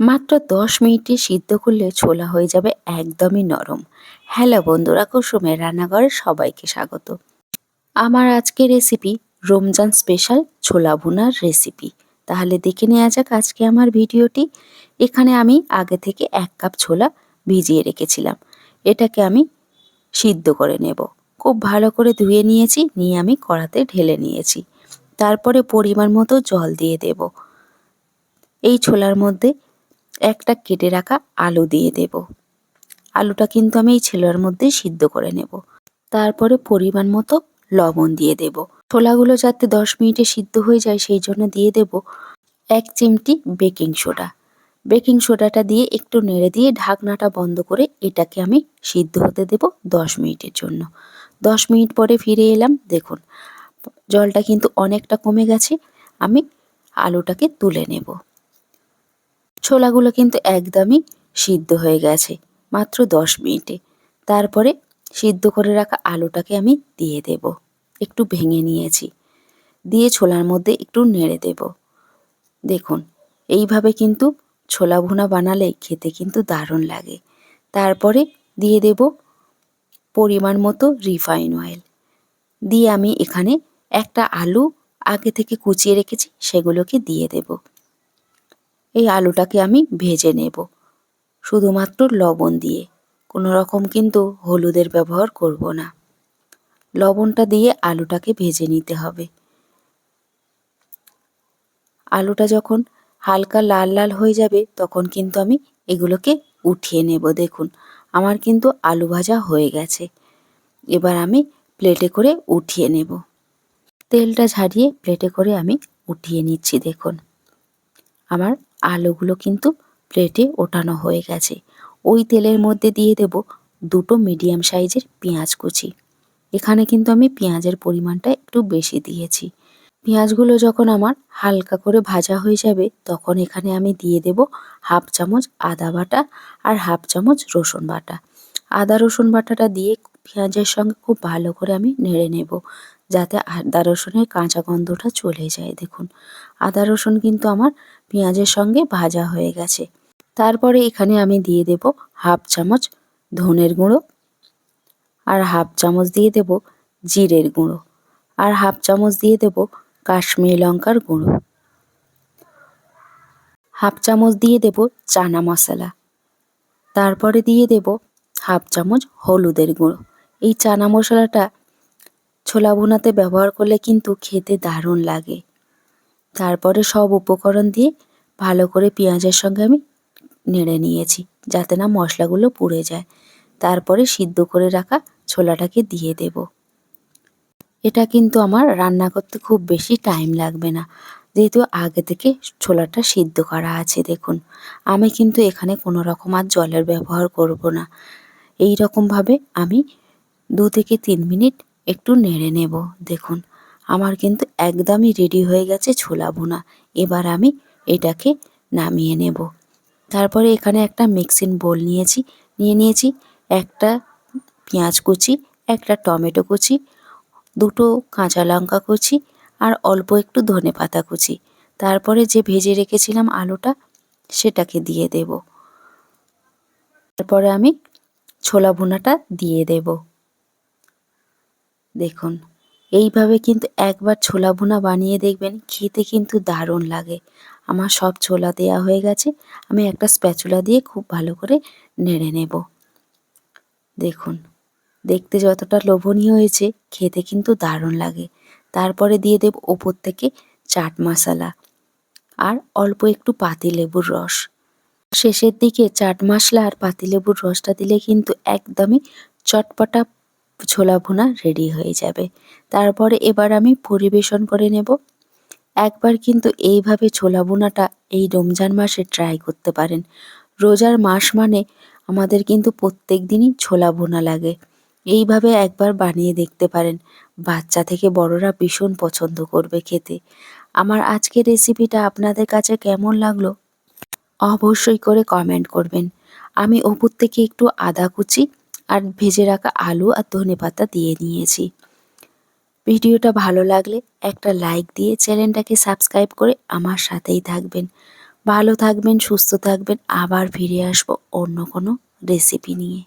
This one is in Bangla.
মাত্র দশ মিনিটে সিদ্ধ করলে ছোলা হয়ে যাবে একদমই নরম। হ্যালো বন্ধুরা, কুসুমের রান্নাঘরে সবাইকে স্বাগত। আমার আজকের রেসিপি রমজান স্পেশাল ছোলা ভুনার রেসিপি তাহলে দেখে নেওয়া যাক আজকে আমার ভিডিওটি। এখানে আমি আগে থেকে এক কাপ ছোলা ভিজিয়ে রেখেছিলাম। এটাকে আমি সিদ্ধ করে নেব। খুব ভালো করে ধুয়ে নিয়েছি, নিয়ে আমি কড়াতে ঢেলে নিয়েছি। তারপরে পরিমাণ মতো জল দিয়ে দেব। এই ছোলার মধ্যে একটা কেটে রাখা আলু দিয়ে দেব। আলুটা কিন্তু আমি এই ছেলের মধ্যে সিদ্ধ করে নেব। তারপরে পরিমাণ মতো লবণ দিয়ে দেব। ছোলাগুলো যাতে দশ মিনিটে সিদ্ধ হয়ে যায়, সেই জন্য দিয়ে দেব এক চিমটি বেকিং সোডা। বেকিং সোডাটা দিয়ে একটু নেড়ে দিয়ে ঢাকনাটা বন্ধ করে এটাকে আমি সিদ্ধ হতে দেব দশ মিনিটের জন্য। দশ মিনিট পরে ফিরে এলাম, দেখুন, জলটা কিন্তু অনেকটা কমে গেছে। আমি আলুটাকে তুলে নেব। ছোলাগুলো কিন্তু একদমই সিদ্ধ হয়ে গেছে, মাত্র দশ মিনিটে। তারপরে সিদ্ধ করে রাখা আলুটাকে আমি দিয়ে দেব। একটু ভেঙে নিয়েছি। দিয়ে ছোলার মধ্যে একটু নেড়ে দেব। দেখুন, এইভাবে কিন্তু ছোলা ভুনা বানালে খেতে কিন্তু দারুণ লাগে। তারপরে দিয়ে দেব পরিমাণ মতো রিফাইন অয়েল। দিয়ে আমি এখানে একটা আলু আগে থেকে কুচিয়ে রেখেছি, সেগুলোকে দিয়ে দেব। এই আলুটাকে আমি ভেজে নেব। শুধুমাত্র লবণ দিয়ে। কোনো রকম কিন্তু হলুদের ব্যবহার করব না। লবণটা দিয়ে আলুটাকে ভেজে নিতে হবে। আলুটা যখন হালকা লাল লাল হয়ে যাবে, তখন কিন্তু আমি এগুলোকে উঠিয়ে নেব। দেখুন, আমার কিন্তু আলু ভাজা হয়ে গেছে। এবার আমি প্লেটে করে উঠিয়ে নেব। তেলটা ঝারিয়ে প্লেটে করে আমি উঠিয়ে নিচ্ছি, দেখুন। আমার আলুগুলো কিন্তু প্লেটে ওঠানো হয়ে গেছে। ওই তেলের মধ্যে দিয়ে দেব দুটো মিডিয়াম সাইজের পেঁয়াজ কুচি। এখানে কিন্তু আমি পেঁয়াজের পরিমাণটা একটু বেশি দিয়েছি। পেঁয়াজগুলো যখন আমার হালকা করে ভাজা হয়ে যাবে, তখন এখানে আমি দিয়ে দেব হাফ চামচ আদা বাটা আর হাফ চামচ রসুন বাটা। আদা রসুন বাটাটা দিয়ে পেঁয়াজের সঙ্গে খুব ভালো করে আমি নেড়ে নেব। যাতে আদা রসুনের কাঁচা গন্ধটা চলে যায়, দেখুন। আদা রসুন কিন্তু আমার পেঁয়াজের সঙ্গে ভাজা হয়ে গেছে। তারপরে এখানে আমি দিয়ে দেব হাফ চামচ ধনের গুঁড়ো আর হাফ চামচ দিয়ে দেব জিরের গুঁড়ো আর হাফ চামচ দিয়ে দেব কাশ্মীরি লঙ্কার গুঁড়ো। হাফ চামচ দিয়ে দেব চানা মশলা। তারপরে দিয়ে দেব হাফ চামচ হলুদের গুঁড়ো। এই চানা মশলাটা ছোলা ভুনাতে ব্যবহার করলে কিন্তু খেতে দারুণ লাগে। তারপরে সব উপকরণ দিয়ে ভালো করে পেঁয়াজের সঙ্গে আমি নেড়ে নিয়েছি, যাতে না মশলাগুলো পুড়ে যায়। তারপরে সিদ্ধ করে রাখা ছোলাটাকে দিয়ে দেব। এটা কিন্তু আমার রান্না করতে খুব বেশি টাইম লাগবে না। যেহেতু আগে থেকে ছোলাটা সিদ্ধ করা আছে, দেখুন। আমি কিন্তু এখানে কোনো রকম আর জলের ব্যবহার করব না। এই রকমভাবে আমি দু থেকে তিন মিনিট একটু নেড়ে নেব, দেখুন। আমার কিন্তু একদমই রেডি হয়ে গেছে ছোলা ভুনা। এবার আমি এটাকে নামিয়ে নেব। তারপরে এখানে একটা মিক্সিং বোল নিয়েছি। নিয়ে নিয়েছি একটা পেঁয়াজ কুচি, একটা টমেটো কুচি, দুটো কাঁচা লঙ্কা কুচি আর অল্প একটু ধনে পাতা কুচি। তারপরে যে ভেজে রেখেছিলাম আলুটা, সেটাকে দিয়ে দেব। তারপরে আমি ছোলা ভুনাটা দিয়ে দেব। দেখুন, এইভাবে কিন্তু একবার ছোলা ভুনা বানিয়ে দেখবেন, খেতে কিন্তু দারুণ লাগে। আমার সব ছোলা দেয়া হয়ে গেছে, আমি একটা স্প্যাচুলা দিয়ে খুব ভালো করে নেড়ে নেব। দেখুন, দেখতে যতটা লোভনীয় হয়েছে, খেতে কিন্তু দারুণ লাগে। তারপরে দিয়ে দেব ওপর থেকে চাট মশলা আর অল্প একটু পাতিলেবুর রস। শেষের দিকে চাট মশলা আর পাতিলেবুর রসটা দিলে কিন্তু একদমই চটপটা ছোলা ভুনা রেডি হয়ে যাবে। তারপরে এবার আমি পরিবেশন করে নেব। একবার কিন্তু এইভাবে ছোলা ভুনাটা এই রমজান মাসে ট্রাই করতে পারেন। রোজার মাস মানে আমাদের কিন্তু প্রত্যেক দিনই ছোলা ভুনা লাগে। এইভাবে একবার বানিয়ে দেখতে পারেন। বাচ্চা থেকে বড়রা ভীষণ পছন্দ করবে খেতে। আমার আজকের রেসিপিটা আপনাদের কাছে কেমন লাগল? অবশ্যই করে কমেন্ট করবেন। আমি ওপর থেকে একটু আদা কুচি আর ভেজে রাখা আলু আর ধনে পাতা দিয়ে নিয়েছি। ভিডিওটা ভালো লাগলে একটা লাইক দিয়ে চ্যানেলটাকে সাবস্ক্রাইব করে আমার সাথেই থাকবেন। ভালো থাকবেন, সুস্থ থাকবেন, আবার ফিরে আসব অন্য কোনো রেসিপি নিয়ে।